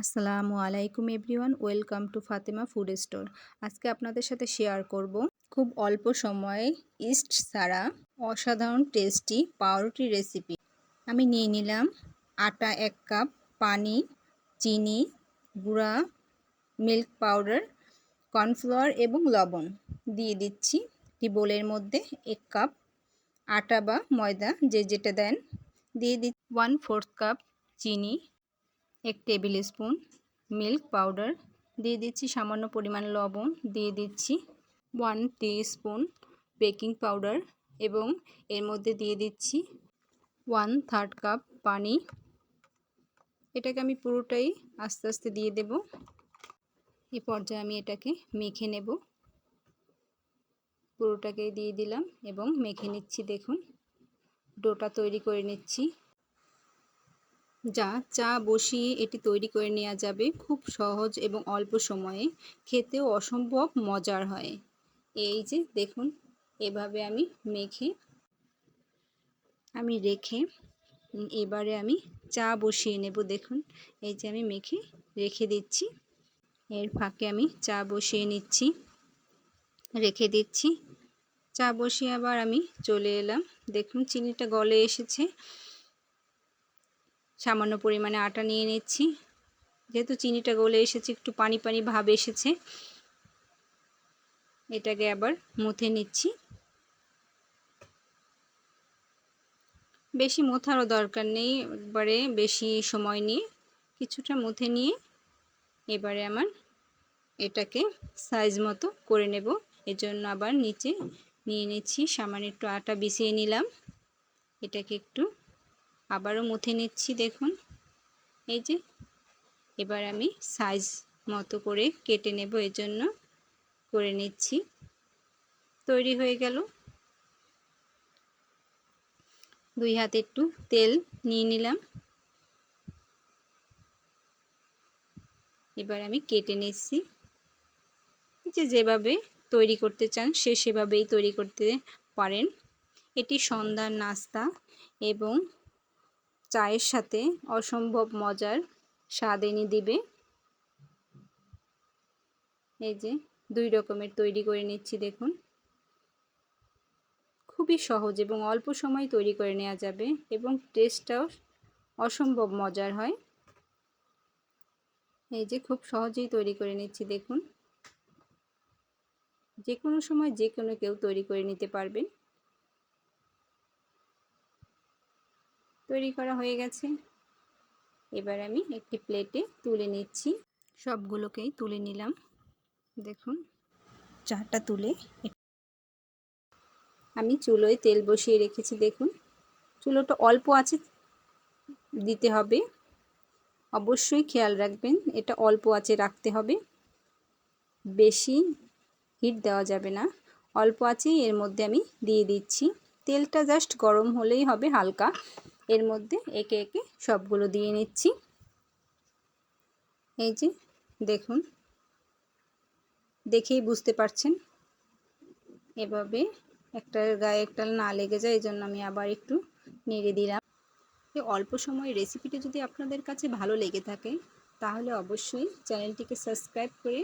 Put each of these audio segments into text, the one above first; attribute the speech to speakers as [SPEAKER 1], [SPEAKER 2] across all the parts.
[SPEAKER 1] আসসালামু আলাইকুম everyone, welcome to Fatema food store. আজকে আপনাদের সাথে শেয়ার করব খুব অল্প সময়ে ইস্ট ছাড়া অসাধারণ টেস্টি পাউরুটি রেসিপি। আমি নিয়ে নিলাম আটা এক কাপ, পানি, চিনি, গুঁড়া, মিল্ক পাউডার, কর্নফ্লাওয়ার এবং লবণ। দিয়ে দিচ্ছি একটি বোলের মধ্যে এক কাপ আটা বা ময়দা, যে যেটা দেন। দিয়ে দিচ্ছি ওয়ান ফোর্থ কাপ চিনি এক টেবিল স্পুন মিল্ক পাউডার, দিয়ে দিচ্ছি সামান্য পরিমাণ লবণ, দিয়ে দিচ্ছি ওয়ান স্পুন বেকিং পাউডার এবং এর মধ্যে দিয়ে দিচ্ছি ওয়ান থার্ড কাপ পানি। এটাকে আমি পুরোটাই আস্তে আস্তে দিয়ে দেব। এই পর্যায়ে আমি এটাকে মেখে নেব। পুরোটাকে দিয়ে দিলাম এবং মেখে নিচ্ছি, দেখুন। ডোটা তৈরি করে নিচ্ছি। যা চা বসিয়ে এটি তৈরি করে নেওয়া যাবে খুব সহজ এবং অল্প সময়ে। খেতেও অসম্ভব মজার হয়। এই যে দেখুন, এভাবে আমি মেখে, আমি রেখে এবারে আমি চা বসিয়ে নেব। দেখুন, এই যে আমি মেখে রেখে দিচ্ছি। এর ফাঁকে আমি চা বসিয়ে নিচ্ছি, রেখে দিচ্ছি। চা বসিয়ে আবার আমি চলে এলাম। দেখুন, চিনিটা গলে এসেছে। সামান্য পরিমাণে আটা নিয়ে নিচ্ছি। যেহেতু চিনিটা গলে এসেছে, একটু পানি পানি ভাব এসেছে। এটাকে আবার মুথে নিচ্ছি। বেশি মোথারও দরকার নেই একবারে বেশি সময় নিয়ে কিছুটা মুথে নিয়ে এবারে আমার এটাকে সাইজ মতো করে নেব। এজন্য আবার নিচে নিয়ে নিচ্ছি, সামান্য একটু আটা বিছিয়ে নিলাম। এটাকে একটু আবারও মুথে নিচ্ছি, দেখুন। এই যে, এবার আমি সাইজ মতো করে কেটে নেব এর জন্য করে নিচ্ছি। তৈরি হয়ে গেল। দুই হাতে একটু তেল নিয়ে নিলাম। এবার আমি কেটে নিচ্ছি। যে, যেভাবে তৈরি করতে চান, সে সেভাবেই তৈরি করতে পারেন। এটি সন্ধ্যার নাস্তা এবং চায়ের সাথে অসম্ভব মজার স্বাদ এনে দিবে। এই যে দুই রকমের তৈরি করে নিচ্ছি, দেখুন। খুবই সহজ এবং অল্প সময় তৈরি করে নেওয়া যাবে এবং টেস্টটাও অসম্ভব মজার হয়। এই যে খুব সহজেই তৈরি করে নিচ্ছি, দেখুন। যে কোনো সময় যে কোনো কেউ তৈরি করে নিতে পারবেন। তৈরি করা হয়ে গেছে। এবার আমি একটি প্লেটে তুলে নিচ্ছি। সবগুলোকেই তুলে নিলাম। দেখুন চাটা তুলে আমি চুলোয় তেল বসিয়ে রেখেছি, দেখুন। চুলোটা অল্প আছে, দিতে হবে। অবশ্যই খেয়াল রাখবেন, এটা অল্প আছে, রাখতে হবে। বেশি হিট দেওয়া যাবে না। অল্প আছেই, এর মধ্যে আমি দিয়ে দিচ্ছি। তেলটা জাস্ট গরম হলেই হবে হালকা। এর মধ্যে একে একে সবগুলো দিয়ে নিচ্ছি। এই যে, দেখুন। দেখেই বুঝতে পারছেন? এভাবে একটা গায়ে একটা না লেগে যায় এই জন্য আমি আবার একটু নেড়ে দিলাম। অল্প সময় রেসিপিটা যদি আপনাদের কাছে ভালো লেগে থাকে, তাহলে অবশ্যই চ্যানেলটিকে সাবস্ক্রাইব করে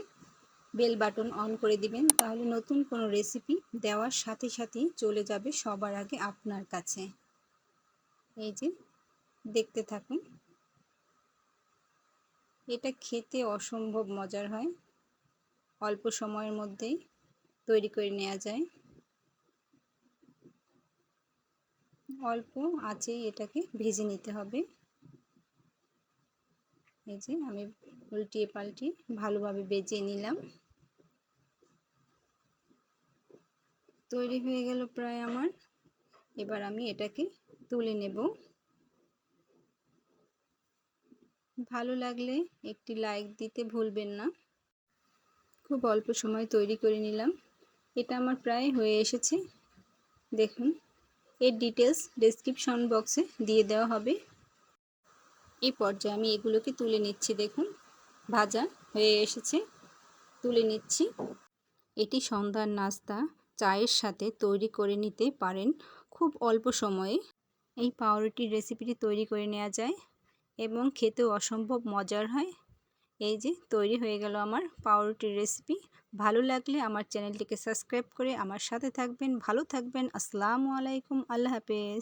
[SPEAKER 1] বেল বাটন অন করে দিবেন। তাহলে নতুন কোনো রেসিপি দেওয়ার সাথে সাথেই চলে যাবে সবার আগে আপনার কাছে। এই যে, দেখতে থাকুন। এটা খেতে অসম্ভব মজার হয়। অল্প সময়ের মধ্যেই তৈরি করে নেওয়া যায়। অল্প আছে এটাকে ভেজে নিতে হবে। এই যে, আমি উল্টিয়ে পাল্টি ভালোভাবে বেজে নিলাম। তৈরি হয়ে গেল প্রায় আমার। এবার আমি এটাকে তুলে নেব। ভালো লাগলে একটি লাইক দিতে ভুলবেন না। খুব অল্প সময় তৈরি করে নিলাম। এটা আমার প্রায় হয়ে এসেছে। দেখুন, এর ডিটেলস ডেসক্রিপশন বক্সে দিয়ে দেওয়া হবে। এই পর্যায়ে আমি এগুলোকে তুলে নিচ্ছি, দেখুন। ভাজা হয়ে এসেছে। তুলে নিচ্ছি। এটি সন্ধ্যার নাস্তা, চায়ের সাথে তৈরি করে নিতে পারেন খুব অল্প সময়ে। এই পাউরুটির রেসিপিটি তৈরি করে নেওয়া যায় এবং খেতেও অসম্ভব মজার হয়। এই যে, তৈরি হয়ে গেল আমার পাউরুটির রেসিপি ভালো লাগলে আমার চ্যানেলটিকে সাবস্ক্রাইব করে আমার সাথে থাকবেন। ভালো থাকবেন। আসসালামু আলাইকুম। আল্লাহ হাফেজ।